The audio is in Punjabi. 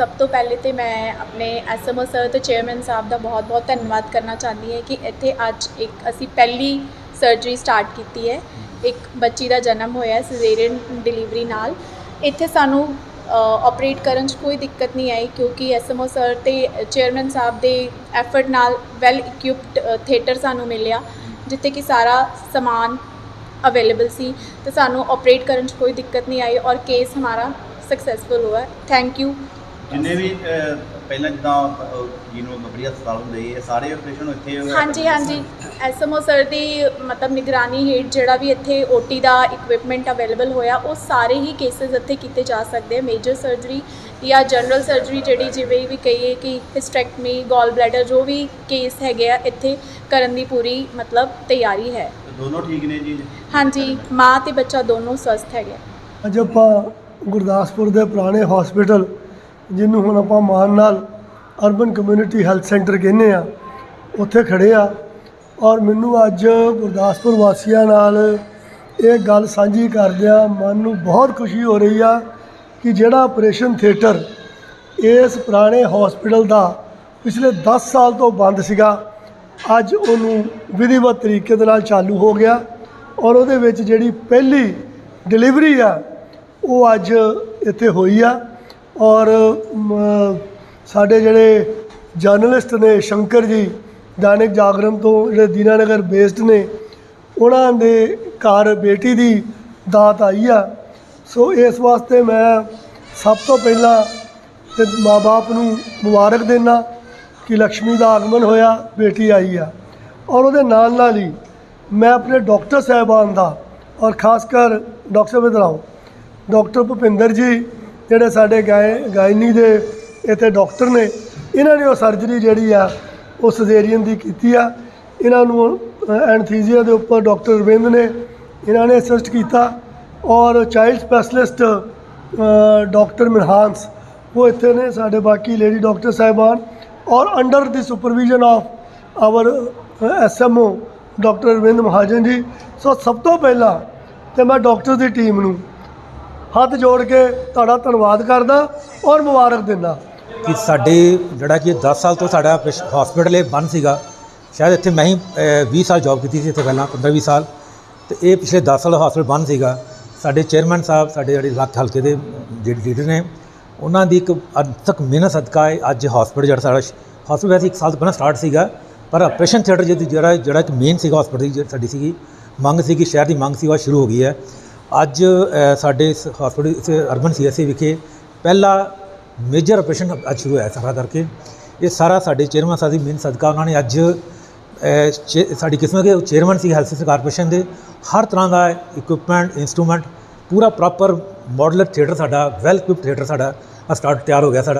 ਸਭ ਤੋਂ ਪਹਿਲੇ ਤੇ ਮੈਂ ਆਪਣੇ ਐਸਐਮਓ ਸਰ ਤੇ ਚੇਅਰਮੈਨ ਸਾਹਿਬ ਦਾ ਬਹੁਤ-ਬਹੁਤ ਧੰਨਵਾਦ ਕਰਨਾ ਚਾਹੁੰਦੀ ਹਾਂ ਕਿ ਇੱਥੇ ਅੱਜ ਇੱਕ ਅਸੀਂ ਪਹਿਲੀ ਸਰਜਰੀ ਸਟਾਰਟ ਕੀਤੀ ਹੈ। ਇੱਕ ਬੱਚੀ ਦਾ ਜਨਮ ਹੋਇਆ ਸਿਜ਼ੇਰੀਅਨ ਡਿਲੀਵਰੀ ਨਾਲ। ਇੱਥੇ ਸਾਨੂੰ ਆਪਰੇਟ ਕਰਨ 'ਚ ਕੋਈ ਦਿੱਕਤ ਨਹੀਂ ਆਈ ਕਿਉਂਕਿ ਐਸਐਮਓ ਸਰ ਤੇ ਚੇਅਰਮੈਨ ਸਾਹਿਬ ਦੇ ਐਫਰਟ ਨਾਲ ਵੈਲ ਇਕਵਿਪਡ ਥੀਏਟਰ ਸਾਨੂੰ ਮਿਲਿਆ, ਜਿੱਥੇ ਕਿ ਸਾਰਾ ਸਮਾਨ ਅਵੇਲੇਬਲ ਸੀ। ਤੇ ਸਾਨੂੰ ਆਪਰੇਟ ਕਰਨ 'ਚ ਕੋਈ ਦਿੱਕਤ ਨਹੀਂ ਆਈ ਔਰ ਕੇਸ ਹਮਾਰਾ ਸਕਸੈਸਫੁਲ हुआ ਥੈਂਕ ਯੂ ਜਿੰਨੇ ਵੀ ਅਹ, ਪਹਿਲਾਂ ਜਿੱਦਾਂ ਜਿਹਨੂੰ ਬਬੜੀ ਹਸਪਤਾਲ ਹੁੰਦੇ ਇਹ ਸਾਰੇ ਆਪਰੇਸ਼ਨ ਇੱਥੇ ਹੋਏ ਹਾਂਜੀ ਹਾਂਜੀ। ਐਸਐਮਓ ਸਰ ਦੀ ਮਤਲਬ ਨਿਗਰਾਨੀ ਹੇਠ ਜਿਹੜਾ ਵੀ ਇੱਥੇ ਓਟੀ ਦਾ ਇਕਵਿਪਮੈਂਟ ਅਵੇਲੇਬਲ ਹੋਇਆ ਉਹ ਸਾਰੇ ਹੀ ਕੇਸਿਸ ਇੱਥੇ ਕੀਤੇ ਜਾ ਸਕਦੇ ਆ। ਮੇਜਰ ਸਰਜਰੀ ਜਾਂ ਜਨਰਲ ਸਰਜਰੀ ਜਿਹੜੀ ਜਿਵੇਂ ਵੀ ਕਹੀਏ ਕਿ ਹਿਸਟੈਕਟਮੀ ਗਾਲ ਬਲੈਡਰ ਜੋ ਵੀ ਕੇਸ ਹੈਗੇ ਆ ਇੱਥੇ ਕਰਨ ਦੀ ਪੂਰੀ ਮਤਲਬ ਤਿਆਰੀ ਹੈ। ਤੇ ਦੋਨੋਂ ਠੀਕ ਨੇ ਜੀ? ਹਾਂਜੀ ਮਾਂ ਤੇ ਬੱਚਾ ਦੋਨੋਂ ਸਵਸਥ ਹੈਗੇ ਆ। ਅੱਜ ਆਪਾਂ ਗੁਰਦਾਸਪੁਰ ਦੇ ਪੁਰਾਣੇ ਹਸਪੀਟਲ ਜਿਹਨੂੰ ਹੁਣ ਆਪਾਂ ਮਾਨ ਨਾਲ ਅਰਬਨ ਕਮਿਊਨਿਟੀ ਹੈਲਥ ਸੈਂਟਰ ਕਹਿੰਦੇ ਆ, ਉੱਥੇ ਖੜੇ ਆ। ਔਰ ਮੈਨੂੰ ਅੱਜ ਗੁਰਦਾਸਪੁਰ ਵਾਸੀਆਂ ਨਾਲ ਇਹ ਗੱਲ ਸਾਂਝੀ ਕਰਦਿਆਂ ਮਨ ਨੂੰ ਬਹੁਤ ਖੁਸ਼ੀ ਹੋ ਰਹੀ ਆ ਕਿ ਜਿਹੜਾ ਆਪਰੇਸ਼ਨ ਥੀਏਟਰ ਇਸ ਪੁਰਾਣੇ ਹਸਪੀਟਲ ਦਾ ਪਿਛਲੇ 10 ਸਾਲ ਤੋਂ ਬੰਦ ਸੀਗਾ, ਅੱਜ ਉਹਨੂੰ ਵਿਧੀਵਤ ਤਰੀਕੇ ਦੇ ਨਾਲ ਚਾਲੂ ਹੋ ਗਿਆ। ਔਰ ਉਹਦੇ ਵਿੱਚ ਜਿਹੜੀ ਪਹਿਲੀ ਡਿਲੀਵਰੀ ਆ, ਉਹ ਅੱਜ ਇੱਥੇ ਹੋਈ ਆ। ਔਰ ਸਾਡੇ ਜਿਹੜੇ ਜਰਨਲਿਸਟ ਨੇ ਸ਼ੰਕਰ ਜੀ, ਦੈਨਿਕ ਜਾਗਰਣ ਤੋਂ ਜਿਹੜੇ ਦੀਨਾਨਗਰ ਬੇਸਡ ਨੇ, ਉਹਨਾਂ ਦੇ ਘਰ ਬੇਟੀ ਦੀ ਦਾਤ ਆਈ ਆ। ਸੋ ਇਸ ਵਾਸਤੇ ਮੈਂ ਸਭ ਤੋਂ ਪਹਿਲਾਂ ਤੇ ਮਾਪੇ ਨੂੰ ਮੁਬਾਰਕ ਦੇਣਾ ਕਿ ਲక్ష్ਮੀ ਦਾ ਆਗਮਨ ਹੋਇਆ, ਬੇਟੀ ਆਈ ਆ। ਔਰ ਉਹਦੇ ਨਾਲ ਨਾਲ ਹੀ ਮੈਂ ਆਪਣੇ ਡਾਕਟਰ ਸਾਹਿਬਾਨ ਦਾ ਔਰ ਖਾਸ ਕਰ ਡਾਕਟਰ ਸਾਹਿਬ, ਇਧਰ ਆਓ। ਡਾਕਟਰ ਭੁਪਿੰਦਰ ਜੀ ਜਿਹੜੇ ਸਾਡੇ ਗਾਇ, ਗਾਇਨੀ ਦੇ ਇੱਥੇ ਡਾਕਟਰ ਨੇ, ਇਹਨਾਂ ਨੇ ਉਹ ਸਰਜਰੀ ਜਿਹੜੀ ਆ, ਉਹ ਸਜ਼ੇਰੀਅਨ ਦੀ ਕੀਤੀ ਆ। ਇਹਨਾਂ ਨੂੰ ਐਨਥੀਜ਼ੀਆ ਦੇ ਉੱਪਰ ਡਾਕਟਰ ਰਵਿੰਦ ਨੇ ਇਹਨਾਂ ਨੇ ਅਸਿਸਟ ਕੀਤਾ ਔਰ ਚਾਈਲਡ ਸਪੈਸ਼ਲਿਸਟ ਡਾਕਟਰ ਮਿਨਹਾਂਸ ਉਹ ਇੱਥੇ ਨੇ ਸਾਡੇ ਬਾਕੀ ਲੇਡੀ ਡਾਕਟਰ ਸਾਹਿਬਾਨ ਔਰ under the supervision of our SMO doctor Ravind Mahajan ji. So ਸਭ ਤੋਂ ਪਹਿਲਾਂ ਤੇ ਮੈਂ ਡਾਕਟਰ ਦੀ ਟੀਮ ਨੂੰ ਹੱਥ ਜੋੜ ਕੇ ਤੁਹਾਡਾ ਧੰਨਵਾਦ ਕਰਦਾ ਔਰ ਮੁਬਾਰਕ ਦਿੰਦਾ। ਕਿ ਸਾਡੇ ਜਿਹੜਾ ਕਿ 10 ਸਾਲ ਤੋਂ ਸਾਡਾ ਹਸਪੀਟਲ ਇਹ ਬੰਦ ਸੀਗਾ। ਸ਼ਾਇਦ ਇੱਥੇ ਮੈਂ ਹੀ ਅ, 20 ਸਾਲ ਜੌਬ ਕੀਤੀ ਸੀ ਇੱਥੇ ਪਹਿਲਾਂ 15 20 ਸਾਲ। ਤੇ ਇਹ ਪਿਛਲੇ 10 ਸਾਲ ਹਸਪੀਟਲ ਬੰਦ ਸੀਗਾ। ਸਾਡੇ ਚੇਅਰਮੈਨ ਸਾਹਿਬ ਸਾਡੇ ਜਿਹੜੇ ਲੱਖ ਹਲਕੇ ਦੇ ਜਿਹੜੇ ਲੀਡਰ ਨੇ ਉਹਨਾਂ ਦੀ ਇੱਕ ਅਰਥਕ ਮਿਹਨਤ ਸਦਕਾ ਇਹ ਅੱਜ ਹਸਪੀਟਲ ਜਿਹੜਾ ਸਾਡਾ ਹਸਪੀਟਲ ਵੈਸੇ ਇੱਕ ਸਾਲ ਤੋਂ ਪਹਿਲਾਂ ਸਟਾਰਟ ਸੀਗਾ। ਪਰ ਆਪਰੇਸ਼ਨ ਥੀਏਟਰ ਜਿਹਦੀ ਜਿਹੜਾ ਜਿਹੜਾ ਇੱਕ ਮੇਨ ਸੀਗਾ ਹਸਪੀਟਲ ਦੀ ਜਿਹੜੀ ਸਾਡੀ ਸੀਗੀ ਮੰਗ ਸੀਗੀ ਸ਼ਹਿਰ ਦੀ ਮੰਗ ਸੀ ਉਹ ਸ਼ੁਰੂ ਹੋ ਗਈ ਹੈ। ਅੱਜ ਸਾਡੇ ਇਸ ਹਸਪੀਟਲ ਇਸ ਅਰਬਨ ਸੀਐਸਸੀ ਵਿਖੇ ਪਹਿਲਾ ਮੇਜਰ ਆਪਰੇਸ਼ਨ ਅੱਜ ਸ਼ੁਰੂ ਹੋਇਆ ਸਾਰਾ ਕਰਕੇ। ਇਹ ਸਾਰਾ ਸਾਡੇ ਚੇਅਰਮੈਨ ਸਾਹਿਬ ਦੀ ਮਿਹਨਤ ਸਦਕਾ ਉਹਨਾਂ ਨੇ ਅੱਜ ਸਾਡੀ ਕਿਸਮਤ ਦੇ ਚੇਅਰਮੈਨ ਸੀ ਹੈਲਥ ਸਿਸਟਮ ਕਾਰਪੋਰੇਸ਼ਨ ਦੇ। ਹਰ ਤਰ੍ਹਾਂ ਦਾ ਇਕਵਿਪਮੈਂਟ ਇਨਸਟਰੂਮੈਂਟ ਪੂਰਾ ਪ੍ਰੋਪਰ ਮਾਡਲਰ ਥੀਏਟਰ ਸਾਡਾ ਵੈਲ ਇਕਵਿਪਡ ਥੀਏਟਰ ਸਾਡਾ ਸਟਾਰਟ ਤਿਆਰ ਹੋ ਗਿਆ ਸਾਡਾ।